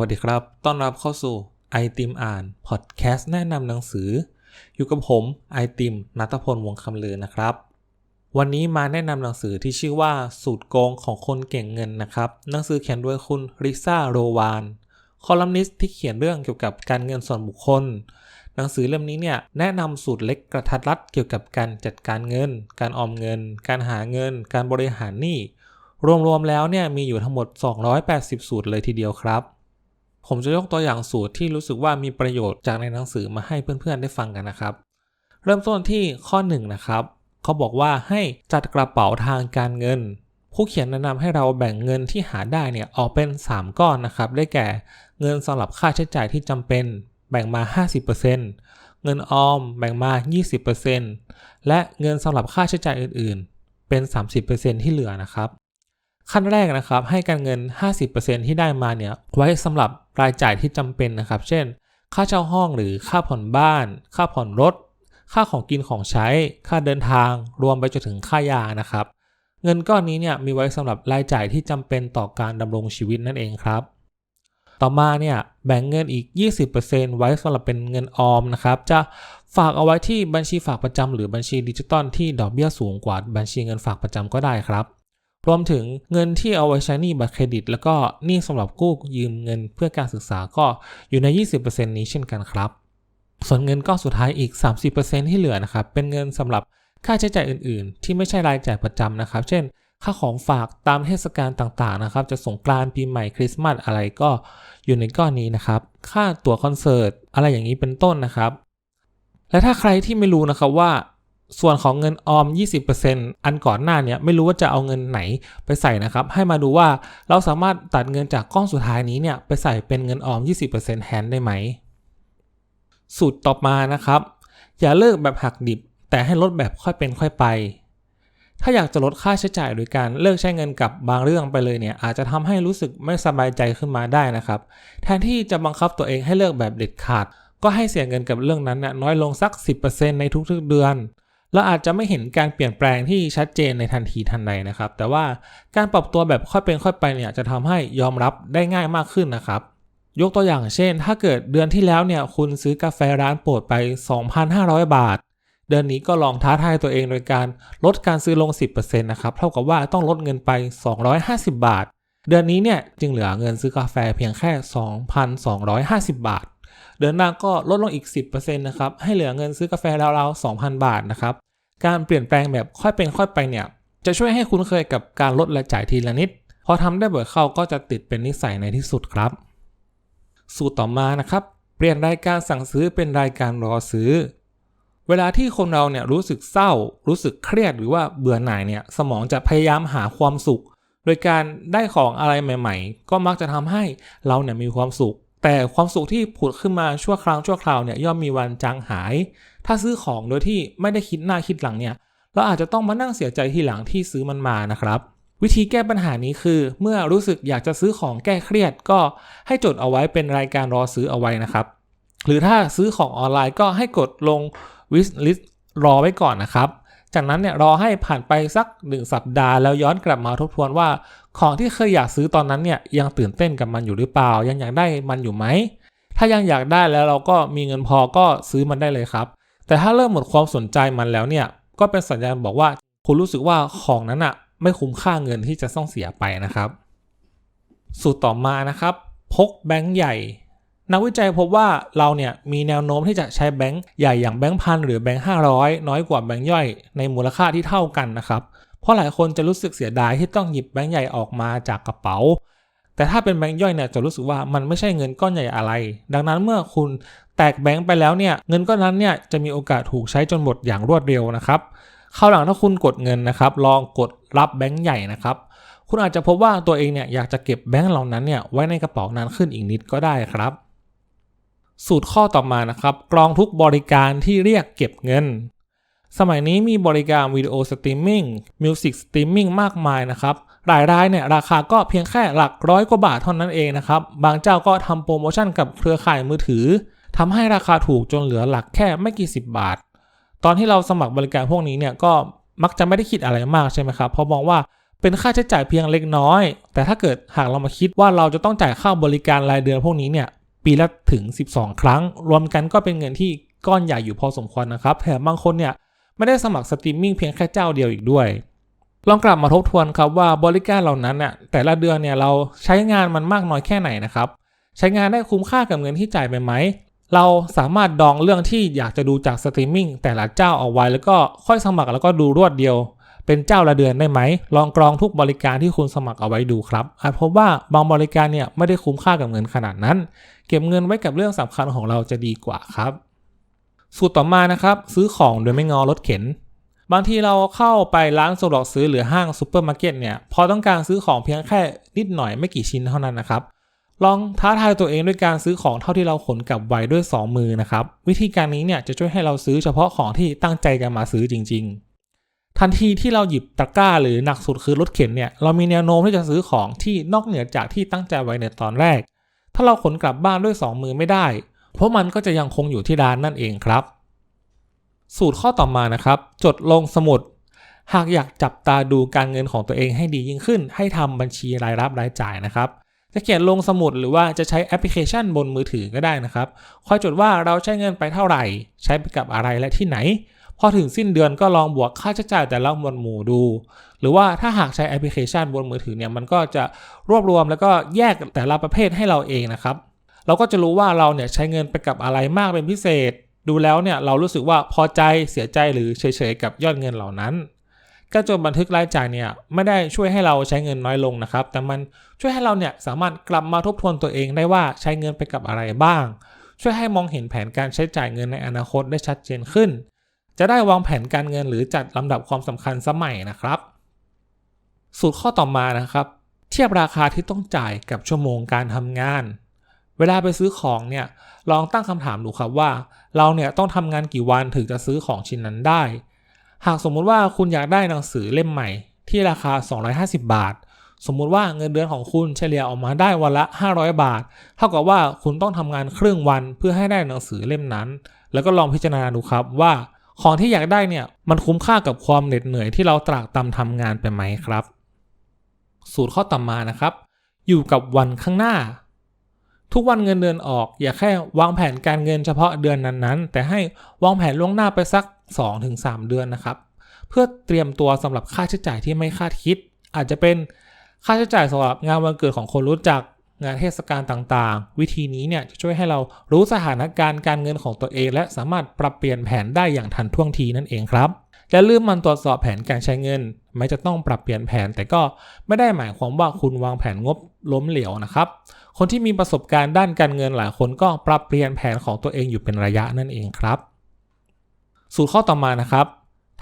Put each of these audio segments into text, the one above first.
วัสดีครับ ต้อนรับเข้าสู่ไอติมอ่านพอดแคสต์แนะนำหนังสือ อยู่กับผมไอติมนัทพลวงคำเลือนะครับ วันนี้มาแนะนำหนังสือที่ชื่อว่าสูตรโกงของคนเก่งเงินนะครับ หนังสือเขียนโดยคุณริซ่าโรวาน คอลัมนิสต์ที่เขียนเรื่องเกี่ยวกับการเงินส่วนบุคคล หนังสือเล่มนี้เนี่ยแนะนำสูตรเล็กกระทัดรัดเกี่ยวกับการจัดการเงิน การออมเงิน การหาเงิน การบริหารหนี้ รวมๆแล้วเนี่ยมีอยู่ทั้งหมด 280 สูตรเลยทีเดียวครับ ผมจะยกตัวอย่างสูตรที่รู้สึกว่ามีประโยชน์จากในหนังสือมาให้เพื่อนๆได้ฟังกันนะครับ เริ่มต้นที่ข้อ1นนะครับเขาบอกว่าให้จัดกระเป๋าทางการเงิน ผู้เขียนแนะนำให้เราแบ่งเงินที่หาได้เนี่ยออกเป็น 3 ก้อนนะครับ ได้แก่เงินสำหรับค่าใช้จ่ายที่จำเป็น แบ่งมา 50%เงินออมแบ่งมา 20%และเงินสำหรับค่าใช้จ่ายอื่นๆ เป็น 30%ที่เหลือนะครับ ขั้นแรกนะครับให้การเงิน 50%ที่ได้มาเนี่ยไว้สำหรับรายจ่ายที่จำเป็นนะครับ เช่น ค่าเช่าห้องหรือค่าผ่อนบ้าน ค่าผ่อนรถ ค่าของกินของใช้ ค่าเดินทาง รวมไปจนถึงค่ายานะครับ เงินก้อนนี้เนี่ยมีไว้สำหรับรายจ่ายที่จำเป็นต่อการดำรงชีวิตนั่นเองครับ ต่อมาเนี่ยแบ่งเงินอีก 20%ไว้สำหรับเป็นเงินออมนะครับ จะฝากเอาไว้ที่บัญชีฝากประจำหรือบัญชีดิจิตอลที่ดอกเบี้ยสูงกว่าบัญชีเงินฝากประจำก็ได้ครับ รวมถึงเงินที่เอาไว้ใช้หนี้บัตรเครดิต แล้วก็หนี้สำหรับกู้ยืมเงินเพื่อการศึกษาก็อยู่ใน 20%นี้เช่นกันครับ ส่วนเงินก้อนสุดท้ายอีก 30%ที่เหลือนะครับเป็นเงินสำหรับค่าใช้จ่ายอื่น ๆ ที่ไม่ใช่รายจ่ายประจำนะครับ เช่น ค่าของฝากตามเทศกาลต่างๆนะครับ จะสงกรานต์ปีใหม่คริสต์มาสอะไรก็อยู่ในก้อนนี้นะครับ ค่าตั๋วคอนเสิร์ตอะไรอย่างนี้เป็นต้นนะครับ และถ้าใครที่ไม่รู้นะครับว่า ส่วนของเงินออม 20%อันก่อนหน้าเนี่ยไม่รู้ว่าจะเอาเงินไหนไปใส่นะครับ ให้มาดูว่าเราสามารถตัดเงินจากก้อนสุดท้ายนี้เนี่ยไปใส่เป็นเงินออม 20%แทนได้ไหม สูตรต่อมานะครับ อย่าเลิกแบบหักดิบ แต่ให้ลดแบบค่อยเป็นค่อยไป ถ้าอยากจะลดค่าใช้จ่ายโดยการเลิกใช้เงินกับบางเรื่องไปเลยเนี่ยอาจจะทำให้รู้สึกไม่สบายใจขึ้นมาได้นะครับ แทนที่จะบังคับตัวเองให้เลิกแบบเด็ดขาด ก็ให้เสียเงินกับเรื่องนั้นน่ะน้อยลงสัก 10%ในทุกๆเดือน เราอาจจะไม่เห็นการเปลี่ยนแปลงที่ชัดเจนในทันทีทันใดนะครับ แต่ว่าการปรับตัวแบบค่อยเป็นค่อยไปเนี่ยจะทำให้ยอมรับได้ง่ายมากขึ้นนะครับ ยกตัวอย่างเช่น ถ้าเกิดเดือนที่แล้วเนี่ยคุณซื้อกาแฟร้านโปรดไป 2,500 บาท เดือนนี้ก็ลองท้าทายตัวเองโดยการลดการซื้อลง 10%นะครับเท่ากับว่าต้องลดเงินไป 250 บาท เดือนนี้เนี่ยจึงเหลือเงินซื้อกาแฟเพียงแค่ 2,250 บาท เดือนหน้าก็ลดลงอีก 10%นะครับ ให้เหลือเงินซื้อกาแฟราวๆ2,000 บาทนะครับ การเปลี่ยนแปลงแบบค่อยเป็นค่อยไปเนี่ย จะช่วยให้คุ้นเคยกับการลดรายจ่ายทีละนิด พอทำได้บ่อยเข้าก็จะติดเป็นนิสัยในที่สุดครับ สูตรต่อมานะครับ เปลี่ยนรายการสั่งซื้อเป็นรายการรอซื้อ เวลาที่คนเราเนี่ยรู้สึกเศร้า รู้สึกเครียดหรือว่าเบื่อหน่ายเนี่ยสมองจะพยายามหาความสุข โดยการได้ของอะไรใหม่ ๆ ก็มักจะทำให้เราเนี่ยมีความสุข แต่ความสุขที่ผุดขึ้นมาชั่วครั้งชั่วคราวเนี่ยย่อมมีวันจางหาย ถ้าซื้อของโดยที่ไม่ได้คิดหน้าคิดหลังเนี่ยเราอาจจะต้องมานั่งเสียใจทีหลังที่ซื้อมันมานะครับ วิธีแก้ปัญหานี้คือ เมื่อรู้สึกอยากจะซื้อของแก้เครียด ก็ให้จดเอาไว้เป็นรายการรอซื้อเอาไว้นะครับ หรือถ้าซื้อของออนไลน์ก็ให้กดลง wish list รอไว้ก่อนนะครับ จากนั้นเนี่ยรอให้ผ่านไปสักหนึ่งสัปดาห์แล้วย้อนกลับมาทบทวนว่า ของที่เคยอยากซื้อตอนนั้นเนี่ยยังตื่นเต้นกับมันอยู่หรือเปล่า ยังอยากได้มันอยู่ไหม ถ้ายังอยากได้แล้วเราก็มีเงินพอก็ซื้อมันได้เลยครับ แต่ถ้าเริ่มหมดความสนใจมันแล้วเนี่ยก็เป็นสัญญาณบอกว่าคุณรู้สึกว่าของนั้นอะไม่คุ้มค่าเงินที่จะต้องเสียไปนะครับ สูตรต่อมานะครับ พกแบงค์ใหญ่ นักวิจัยพบว่าเราเนี่ยมีแนวโน้มที่จะใช้แบงค์ใหญ่อย่างแบงค์พันหรือแบงค์ห้าร้อยน้อยกว่าแบงค์ย่อยในมูลค่าที่เท่ากันนะครับเพราะหลายคนจะรู้สึกเสียดายที่ต้องหยิบแบงค์ใหญ่ออกมาจากกระเป๋า แต่ถ้าเป็นแบงค์ย่อยเนี่ยจะรู้สึกว่ามันไม่ใช่เงินก้อนใหญ่อะไร ดังนั้นเมื่อคุณแตกแบงค์ไปแล้วเนี่ยเงินก้อนนั้นเนี่ยจะมีโอกาสถูกใช้จนหมดอย่างรวดเร็วนะครับคราวหลังถ้าคุณกดเงินนะครับลองกดรับแบงค์ใหญ่นะครับคุณอาจจะพบว่าตัวเองเนี่ยอยากจะเก็บแบงค์เหล่านั้นเนี่ยไว้ในกระเป๋านานขึ้นอีกนิดก็ได้ครับ สูตรข้อต่อมานะครับกรองทุกบริการที่เรียกเก็บเงิน สมัยนี้มีบริการวิดีโอสตรีมมิ่งมิวสิกสตรีมมิ่งมากมายนะครับรายรายเนี่ยราคาก็เพียงแค่หลักร้อยกว่าบาทเท่านั้นเองนะครับ บางเจ้าก็ทำโปรโมชั่นกับเครือข่ายมือถือทำให้ราคาถูกจนเหลือหลักแค่ไม่กี่สิบบาท ตอนที่เราสมัครบริการพวกนี้เนี่ยก็มักจะไม่ได้คิดอะไรมากใช่ไหมครับเพราะมองว่าเป็นค่าใช้จ่ายเพียงเล็กน้อย แต่ถ้าเกิดหากเรามาคิดว่าเราจะต้องจ่ายค่าบริการรายเดือนพวกนี้เนี่ย ปีละถึง 12 ครั้ง รวมกันก็เป็นเงินที่ก้อนใหญ่อยู่พอสมควรนะครับ แถมบางคนเนี่ยไม่ได้สมัครสตรีมมิ่งเพียงแค่เจ้าเดียวอีกด้วย ลองกลับมาทบทวนครับว่าบริการเหล่านั้นเนี่ยแต่ละเดือนเนี่ยเราใช้งานมันมากน้อยแค่ไหนนะครับ ใช้งานได้คุ้มค่ากับเงินที่จ่ายไปไหม เราสามารถดองเรื่องที่อยากจะดูจากสตรีมมิ่งแต่ละเจ้าเอาไว้แล้วก็ค่อยสมัครแล้วก็ดูรวดเดียว เป็นเจ้าละเดือนได้ไหม ลองกรองทุกบริการที่คุณสมัครเอาไว้ดูครับ อาจพบว่าบางบริการเนี่ยไม่ได้คุ้มค่ากับเงินขนาดนั้น เก็บเงินไว้กับเรื่องสำคัญของเราจะดีกว่าครับ สูตรต่อมานะครับ ซื้อของโดยไม่งอรถเข็น บางทีเราเข้าไปร้านสะดวกซื้อหรือห้างซูเปอร์มาร์เก็ตเนี่ยพอต้องการซื้อของเพียงแค่นิดหน่อยไม่กี่ชิ้นเท่านั้นนะครับลองท้าทายตัวเองด้วยการซื้อของเท่าที่เราขนกลับไว้ด้วย 2 มือนะครับ วิธีการนี้เนี่ยจะช่วยให้เราซื้อเฉพาะของที่ตั้งใจกันมาซื้อจริง ๆ ทันทีที่เราหยิบตะกร้าหรือหนักสุดคือรถเข็นเนี่ยเรามีแนวโน้มที่จะซื้อของที่นอกเหนือจากที่ตั้งใจไว้ในตอนแรก ถ้าเราขนกลับบ้านด้วย 2 มือไม่ได้ เพราะมันก็จะยังคงอยู่ที่ร้านนั่นเองครับ สูตรข้อต่อมานะครับ จดลงสมุด หากอยากจับตาดูการเงินของตัวเองให้ดียิ่งขึ้น ให้ทำบัญชีรายรับรายจ่ายนะครับจะเขียนลงสมุดหรือว่าจะใช้แอปพลิเคชันบนมือถือก็ได้นะครับ คอยจดว่าเราใช้เงินไปเท่าไหร่ ใช้ไปกับอะไรและที่ไหน พอถึงสิ้นเดือนก็ลองบวกค่าใช้จ่ายแต่ละหมวดหมู่ดู หรือว่าถ้าหากใช้แอปพลิเคชันบนมือถือเนี่ยมันก็จะรวบรวมแล้วก็แยกแต่ละประเภทให้เราเองนะครับ เราก็จะรู้ว่าเราเนี่ยใช้เงินไปกับอะไรมากเป็นพิเศษ ดูแล้วเนี่ยเรารู้สึกว่าพอใจเสียใจหรือเฉยๆกับยอดเงินเหล่านั้นการจดบันทึกรายจ่ายเนี่ยไม่ได้ช่วยให้เราใช้เงินน้อยลงนะครับ แต่มันช่วยให้เราเนี่ยสามารถกลับมาทบทวนตัวเองได้ว่าใช้เงินไปกับอะไรบ้าง ช่วยให้มองเห็นแผนการใช้จ่ายเงินในอนาคตได้ชัดเจนขึ้น จะได้วางแผนการเงินหรือจัดลำดับความสำคัญสมัยนะครับ สูตรข้อต่อมานะครับ เทียบราคาที่ต้องจ่ายกับชั่วโมงการทำงาน เวลาไปซื้อของเนี่ยลองตั้งคำถามดูครับว่า เราเนี่ยต้องทำงานกี่วันถึงจะซื้อของชิ้นนั้นได้ หากสมมุติว่าคุณอยากได้หนังสือเล่มใหม่ ที่ราคา 250 บาท สมมุติว่าเงินเดือนของคุณเฉลี่ยออกมาได้วันละ 500 บาท เท่ากับว่าคุณต้องทำงานครึ่งวันเพื่อให้ได้หนังสือเล่มนั้น แล้วก็ลองพิจารณาดูครับว่า ของที่อยากได้เนี่ยมันคุ้มค่ากับความเหน็ดเหนื่อยที่เราตรากตำทำงานไปไหมครับ สูตรข้อต่อมานะครับ อยู่กับวันข้างหน้า ทุกวันเงินเดือนออก อย่าแค่วางแผนการเงินเฉพาะเดือนนั้นๆ แต่ให้วางแผนล่วงหน้าไปสัก 2-3 เดือนนะครับ เพื่อเตรียมตัวสำหรับค่าใช้จ่ายที่ไม่คาดคิด อาจจะเป็นค่าใช้จ่ายสำหรับงานวันเกิดของคนรู้จัก งานเทศกาลต่างๆ วิธีนี้เนี่ยจะช่วยให้เรารู้สถานการณ์การเงินของตัวเอง และสามารถปรับเปลี่ยนแผนได้อย่างทันท่วงทีนั่นเองครับและลืมมันตรวจสอบแผนการใช้เงินไม่จะต้องปรับเปลี่ยนแผน แต่ก็ไม่ได้หมายความว่าคุณวางแผนงบล้มเหลวนะครับ คนที่มีประสบการณ์ด้านการเงินหลายคนก็ปรับเปลี่ยนแผนของตัวเองอยู่เป็นระยะนั่นเองครับ สูตรข้อต่อมานะครับ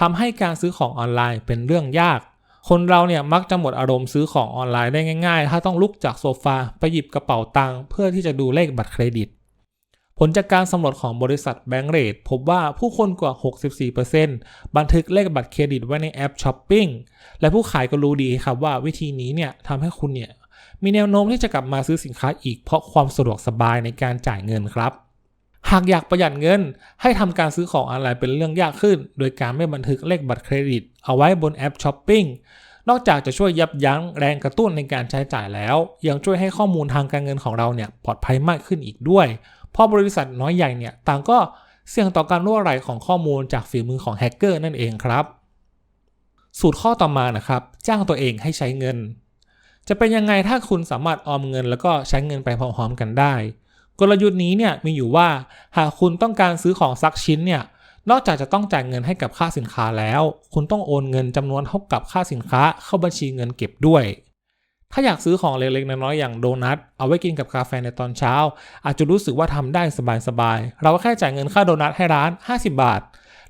ทำให้การซื้อของออนไลน์เป็นเรื่องยาก คนเราเนี่ยมักจะหมดอารมณ์ซื้อของออนไลน์ได้ง่าย ๆ ถ้าต้องลุกจากโซฟาไปหยิบกระเป๋าตังค์เพื่อที่จะดูเลขบัตรเครดิต ผลจากการสำรวจของบริษัทแบงก์เรทพบว่าผู้คนกว่า 64%บันทึกเลขบัตรเครดิตไว้ในแอปช้อปปิ้ง และผู้ขายก็รู้ดีครับว่าวิธีนี้เนี่ยทำให้คุณเนี่ยมีแนวโน้มที่จะกลับมาซื้อสินค้าอีกเพราะความสะดวกสบายในการจ่ายเงินครับ หากอยากประหยัดเงิน ให้ทำการซื้อของออนไลน์เป็นเรื่องยากขึ้น โดยการไม่บันทึกเลขบัตรเครดิต เอาไว้บนแอปช้อปปิ้ง นอกจากจะช่วยยับยั้งแรงกระตุ้นในการใช้จ่ายแล้ว ยังช่วยให้ข้อมูลทางการเงินของเราเนี่ยปลอดภัยมากขึ้นอีกด้วย เพราะบริษัทน้อยใหญ่เนี่ยต่างก็เสี่ยงต่อการรั่วไหลของข้อมูลจากฝีมือของแฮกเกอร์นั่นเองครับ สูตรข้อต่อมานะครับ จ้างตัวเองให้ใช้เงิน จะเป็นยังไงถ้าคุณสามารถออมเงิน แล้วก็ใช้เงินไปพร้อมๆกันได้ กลยุทธ์นี้เนี่ยมีอยู่ว่าหากคุณต้องการซื้อของสักชิ้นเนี่ย นอกจากจะต้องจ่ายเงินให้กับค่าสินค้าแล้ว คุณต้องโอนเงินจำนวนเท่ากับค่าสินค้าเข้าบัญชีเงินเก็บด้วย ถ้าอยากซื้อของเล็กๆน้อยๆอย่างโดนัทเอาไว้กินกับกาแฟในตอนเช้า อาจจะรู้สึกว่าทำได้สบายๆ เราก็แค่จ่ายเงินค่าโดนัทให้ร้าน 50 บาท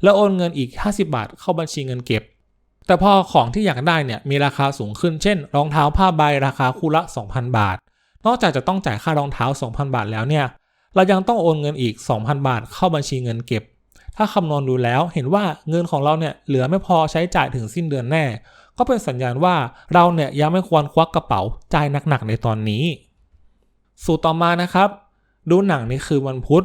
แล้วโอนเงินอีก 50 บาท เข้าบัญชีเงินเก็บ แต่พอของที่อยากได้เนี่ยมีราคาสูงขึ้น เช่น รองเท้าผ้าใบราคาคู่ละ 2,000 บาท นอกจากจะต้องจ่ายค่ารองเท้า 2,000 บาทแล้วเนี่ย เรายังต้องโอนเงินอีก 2,000 บาท เข้าบัญชีเงินเก็บ ถ้าคำนวณดูแล้วเห็นว่าเงินของเราเนี่ยเหลือไม่พอใช้จ่ายถึงสิ้นเดือนแน่ ก็เป็นสัญญาณว่าเราเนี่ยยังไม่ควรควักกระเป๋าจ่ายหนักๆในตอนนี้ สูตรต่อมานะครับ ดูหนังในคืนวันพุธ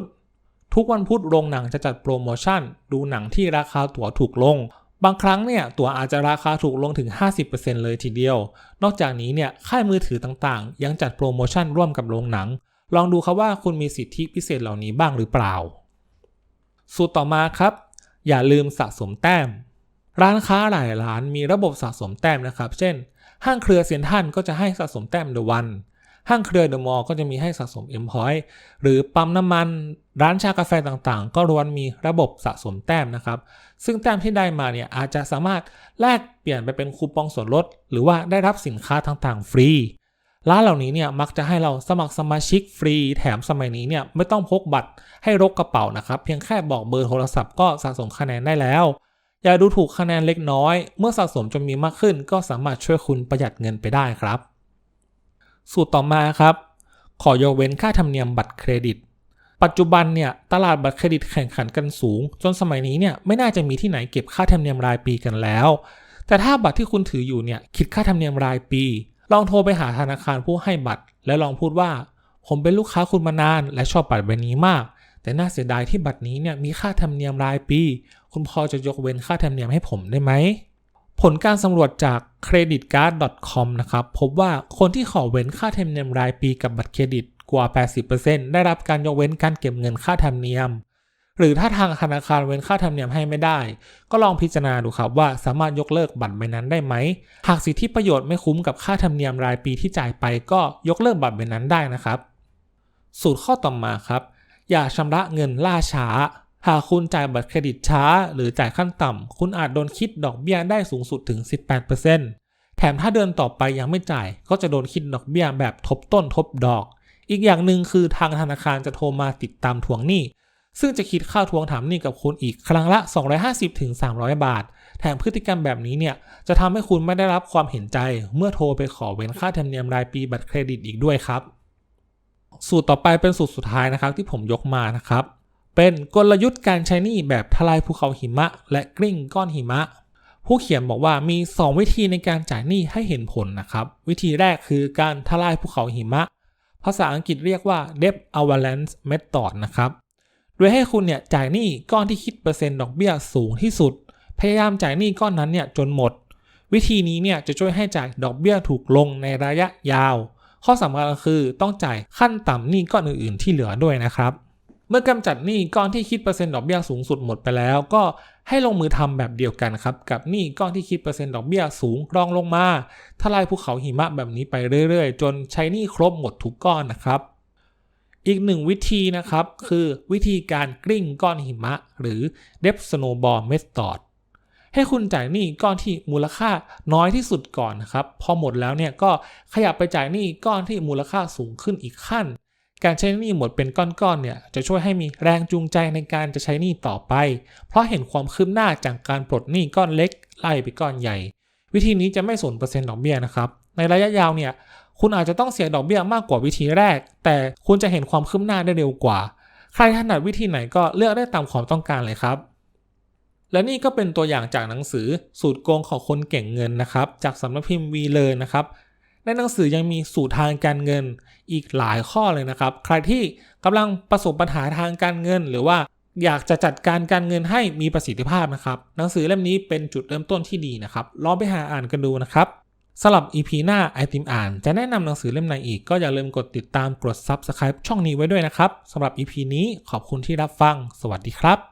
ทุกวันพุธโรงหนังจะจัดโปรโมชั่น ดูหนังที่ราคาตั๋วถูกลง บางครั้งเนี่ยตั๋วอาจจะราคาถูกลงถึง 50%เลยทีเดียว นอกจากนี้เนี่ยค่ายมือถือต่างๆ ยังจัดโปรโมชั่นร่วมกับโรงหนัง ลองดูครับว่าคุณมีสิทธิพิเศษเหล่านี้บ้างหรือเปล่า สูตรต่อมาครับ อย่าลืมสะสมแต้ม ร้านค้าหลายร้านมีระบบสะสมแต้มนะครับ เช่น ห้างเครือเซียนทันก็จะให้สะสมแต้มเดอะวัน ห้างเครือเดอะมอลก็จะมีให้สะสมเอ็มพอยต์หรือปั๊มน้ำมัน ร้านชากาแฟต่างๆ ก็ล้วนมีระบบสะสมแต้มนะครับ ซึ่งแต้มที่ได้มาเนี่ยอาจจะสามารถแลกเปลี่ยนไปเป็นคูปองส่วนลด หรือว่าได้รับสินค้าต่างๆ ฟรี ร้านเหล่านี้เนี่ยมักจะให้เราสมัครสมาชิกฟรี แถมสมัยนี้เนี่ยไม่ต้องพกบัตรให้รกกระเป๋านะครับ เพียงแค่บอกเบอร์โทรศัพท์ก็สะสมคะแนนได้แล้ว อย่าดูถูกคะแนนเล็กน้อย เมื่อสะสมจนมีมากขึ้น ก็สามารถช่วยคุณประหยัดเงินไปได้ครับ สูตรต่อมาครับ ขอยกเว้นค่าธรรมเนียมบัตรเครดิต ปัจจุบันเนี่ยตลาดบัตรเครดิตแข่งขันกันสูง จนสมัยนี้เนี่ยไม่น่าจะมีที่ไหนเก็บค่าธรรมเนียมรายปีกันแล้ว แต่ถ้าบัตรที่คุณถืออยู่เนี่ยคิดค่าธรรมเนียมรายปี ลองโทรไปหาธนาคารผู้ให้บัตร แล้วลองพูดว่า ผมเป็นลูกค้าคุณมานาน และชอบบัตรใบนี้มาก แต่น่าเสียดายที่บัตรนี้เนี่ยมีค่าธรรมเนียมรายปี คุณพอจะยกเว้นค่าธรรมเนียมให้ผมได้ไหมผลการสำรวจจาก creditcard.com นะครับพบว่าคนที่ขอเว้นค่าธรรมเนียมรายปีกับบัตรเครดิตกว่า 80%ได้รับการยกเว้นการเก็บเงินค่าธรรมเนียม หรือถ้าทางธนาคารเว้นค่าธรรมเนียมให้ไม่ได้ ก็ลองพิจารณาดูครับว่าสามารถยกเลิกบัตรใบนั้นได้ไหม หากสิทธิประโยชน์ไม่คุ้มกับค่าธรรมเนียมรายปีที่จ่ายไปก็ยกเลิกบัตรใบนั้นได้นะครับ สูตรข้อต่อมาครับ อย่าชำระเงินล่าช้า หากคุณจ่ายบัตรเครดิตช้า หรือจ่ายขั้นต่ำคุณอาจโดนคิดดอกเบี้ยได้สูงสุดถึง 18%แถมถ้าเดือนต่อไปยังไม่จ่าย ก็จะโดนคิดดอกเบี้ยแบบทบต้นทบดอก อีกอย่างหนึ่งคือทางธนาคารจะโทรมาติดตามทวงหนี้ ซึ่งจะคิดค่าทวงถามหนี้กับคุณอีกครั้งละ 250-300 บาท แถมพฤติกรรมแบบนี้เนี่ย จะทำให้คุณไม่ได้รับความเห็นใจ เมื่อโทรไปขอเว้นค่าธรรมเนียมรายปีบัตรเครดิตอีกด้วยครับ สูตรต่อไปเป็นสูตรสุดท้ายนะครับที่ผมยกมานะครับ เป็นกลยุทธ์การใช้หนี้แบบทลายภูเขาหิมะ และกลิ้งก้อนหิมะ ผู้เขียนบอกว่ามี 2 วิธีในการจ่ายหนี้ให้เห็นผลนะครับ วิธีแรกคือการทลายภูเขาหิมะ ภาษาอังกฤษเรียกว่า debt avalanche method นะครับ โดยให้คุณเนี่ยจ่ายหนี้ก้อนที่คิดเปอร์เซ็นต์ดอกเบี้ยสูงที่สุด พยายามจ่ายหนี้ก้อนนั้นเนี่ยจนหมด วิธีนี้เนี่ยจะช่วยให้จ่ายดอกเบี้ยถูกลงในระยะยาว ข้อสำคัญก็คือต้องจ่ายขั้นต่ำหนี้ก้อนอื่นๆ ที่เหลือด้วยนะครับ เมื่อกำจัดหนี้ก้อนที่คิดเปอร์เซ็นต์ดอกเบี้ยสูงสุดหมดไปแล้ว ก็ให้ลงมือทำแบบเดียวกันครับกับหนี้ก้อนที่คิดเปอร์เซ็นต์ดอกเบี้ยสูงรองลงมาทลายภูเขาหิมะแบบนี้ไปเรื่อยๆ จนใช้หนี้ครบหมดทุกก้อนนะครับ อีกหนึ่งวิธีนะครับ คือวิธีการกลิ้งก้อนหิมะ หรือ Debt Snowball Method ให้คุณจ่ายหนี้ก้อนที่มูลค่าน้อยที่สุดก่อนนะครับ พอหมดแล้วเนี่ยก็ขยับไปจ่ายหนี้ก้อนที่มูลค่าสูงขึ้นอีกขั้น การใช้หนี้หมดเป็นก้อนๆเนี่ยจะช่วยให้มีแรงจูงใจในการจะใช้หนี้ต่อไป เพราะเห็นความคืบหน้าจากการปลดหนี้ก้อนเล็กไล่ไปก้อนใหญ่ วิธีนี้จะไม่สนเปอร์เซ็นต์ดอกเบี้ยนะครับ ในระยะยาวเนี่ย คุณอาจจะต้องเสียดอกเบี้ยมากกว่าวิธีแรก แต่คุณจะเห็นความคืบหน้าได้เร็วกว่า ใครถนัดวิธีไหนก็เลือกได้ตามความต้องการเลยครับ และนี่ก็เป็นตัวอย่างจากหนังสือสูตรโกงของคนเก่งเงินนะครับ จากสำนักพิมพ์วีเลยนะครับในหนังสือยังมีสูตรทางการเงินอีกหลายข้อเลยนะครับ ใครที่กำลังประสบปัญหาทางการเงิน หรือว่าอยากจะจัดการการเงินให้มีประสิทธิภาพนะครับ หนังสือเล่มนี้เป็นจุดเริ่มต้นที่ดีนะครับ ลองไปหาอ่านกันดูนะครับ สำหรับ EP หน้าไอติมอ่าน จะแนะนำหนังสือเล่มไหนอีกก็อย่าลืมกดติดตามกด Subscribe ช่องนี้ไว้ด้วยนะครับสำหรับ EP นี้ขอบคุณที่รับฟัง สวัสดีครับ